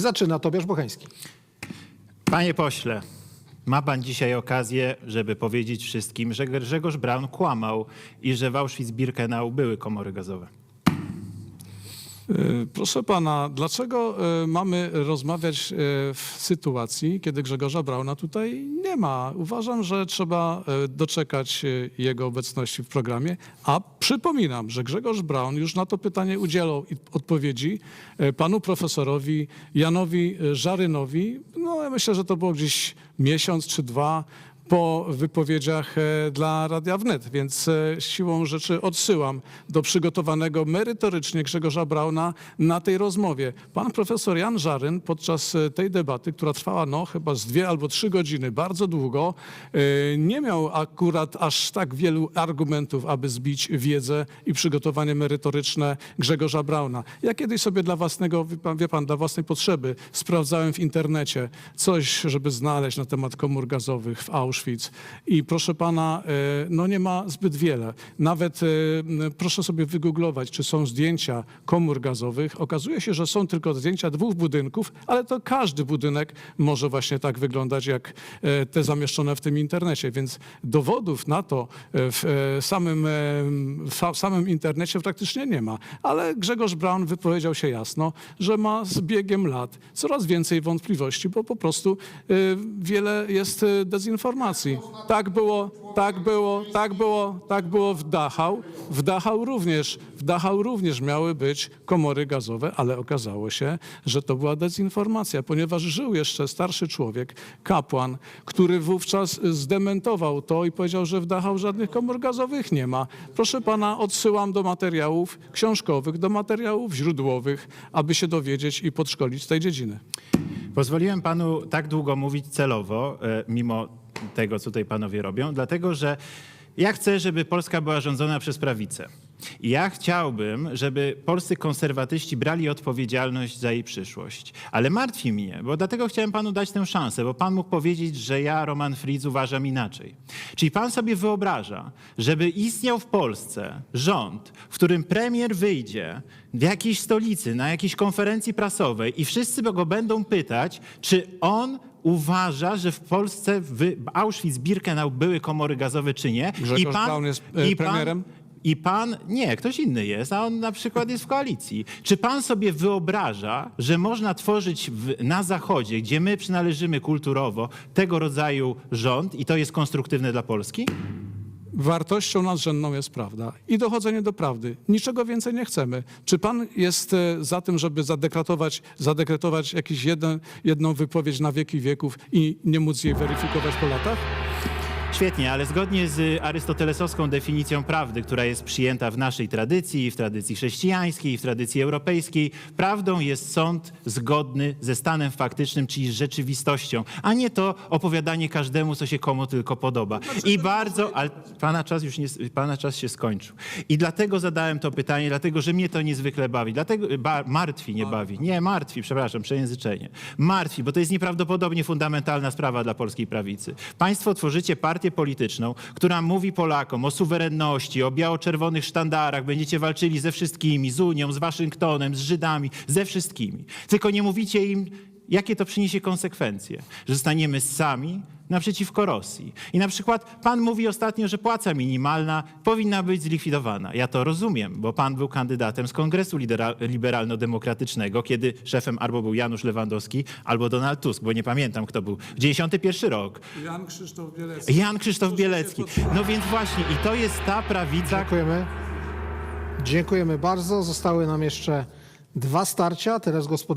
Zaczyna Tobiasz Bocheński. Panie pośle, ma pan dzisiaj okazję, żeby powiedzieć wszystkim, że Grzegorz Braun kłamał i że w Auschwitz-Birkenau były komory gazowe. E, Proszę pana, dlaczego e, mamy rozmawiać e, w sytuacji, kiedy Grzegorza Brauna tutaj nie ma? Uważam, że trzeba doczekać jego obecności w programie, a przypominam, że Grzegorz Braun już na to pytanie udzielał odpowiedzi panu profesorowi Janowi Żarynowi. No ja myślę, że to było gdzieś miesiąc czy dwa po wypowiedziach e, dla Radia Wnet, więc e, siłą rzeczy odsyłam do przygotowanego merytorycznie Grzegorza Brauna na tej rozmowie. Pan profesor Jan Żaryn podczas e, tej debaty, która trwała no chyba z dwie albo trzy godziny, bardzo długo, nie miał akurat aż tak wielu argumentów, aby zbić wiedzę i przygotowanie merytoryczne Grzegorza Brauna. Ja kiedyś sobie dla własnego, wie pan, dla własnej potrzeby sprawdzałem w internecie coś, żeby znaleźć na temat komór gazowych w Auschwitz i proszę pana, e, no nie ma zbyt wiele. Nawet e, proszę sobie wygooglować, czy są zdjęcia komór gazowych. Okazuje się, że są tylko zdjęcia dwóch budynków, ale to każdy budynek może właśnie tak wyglądać, jak e, te zamieszczone w tym internecie, więc dowodów na to w samym, w sa- samym internecie praktycznie nie ma. Ale Grzegorz Braun wypowiedział się jasno, że ma z biegiem lat coraz więcej wątpliwości, bo po prostu wiele jest e, dezinformacji. Tak było, tak było, tak było, tak było w Dachau. W Dachau również, w Dachau również miały być komory gazowe, ale okazało się, że to była dezinformacja, ponieważ żył jeszcze starszy człowiek, kapłan, który wówczas zdementował to i powiedział, że w Dachau żadnych komór gazowych nie ma. Proszę pana, odsyłam do materiałów książkowych, do materiałów źródłowych, aby się dowiedzieć i podszkolić z tej dziedziny. Pozwoliłem panu tak długo mówić celowo, e, mimo tego, co tutaj panowie robią, dlatego że ja chcę, żeby Polska była rządzona przez prawicę. Ja chciałbym, żeby polscy konserwatyści brali odpowiedzialność za jej przyszłość. Ale martwi mnie, bo dlatego chciałem panu dać tę szansę, bo pan mógł powiedzieć, że ja, Roman Fritz, uważam inaczej. Czyli pan sobie wyobraża, żeby istniał w Polsce rząd, w którym premier wyjdzie w jakiejś stolicy, na jakiejś konferencji prasowej i wszyscy go będą pytać, czy on uważa, że w Polsce w Auschwitz-Birkenau były komory gazowe, czy nie. Grzegorz Braun jest, e, premierem? I pan, nie, ktoś inny jest, a on na przykład jest w koalicji. Czy pan sobie wyobraża, że można tworzyć w, na Zachodzie, gdzie my przynależymy kulturowo, tego rodzaju rząd i to jest konstruktywne dla Polski? Wartością nadrzędną jest prawda i dochodzenie do prawdy. Niczego więcej nie chcemy. Czy pan jest e, za tym, żeby zadekretować, zadekretować jakąś jedną wypowiedź na wieki wieków i nie móc jej weryfikować po latach? Świetnie, ale zgodnie z arystotelesowską definicją prawdy, która jest przyjęta w naszej tradycji, w tradycji chrześcijańskiej, w tradycji europejskiej, prawdą jest sąd zgodny ze stanem faktycznym, czyli z rzeczywistością, a nie to opowiadanie każdemu, co się komu tylko podoba. I bardzo, ale pana czas już nie, pana czas się skończył. I dlatego zadałem to pytanie, dlatego, że mnie to niezwykle bawi, dlatego ba, martwi, nie bawi. Nie, martwi, przepraszam, przejęzyczenie. Martwi, bo to jest nieprawdopodobnie fundamentalna sprawa dla polskiej prawicy. Państwo tworzycie partię polityczną, która mówi Polakom o suwerenności, o biało-czerwonych sztandarach, będziecie walczyli ze wszystkimi, z Unią, z Waszyngtonem, z Żydami, ze wszystkimi. Tylko nie mówicie im, jakie to przyniesie konsekwencje, że staniemy sami naprzeciwko Rosji. I na przykład pan mówi ostatnio, że płaca minimalna powinna być zlikwidowana. Ja to rozumiem, bo pan był kandydatem z Kongresu Liberalno-Demokratycznego, kiedy szefem albo był Janusz Lewandowski, albo Donald Tusk, bo nie pamiętam kto był. 91 rok. Jan Krzysztof Bielecki. Jan Krzysztof Bielecki. No więc właśnie, i to jest ta prawica, Dziękujemy. Dziękujemy bardzo. Zostały nam jeszcze dwa starcia. Teraz gospodarze.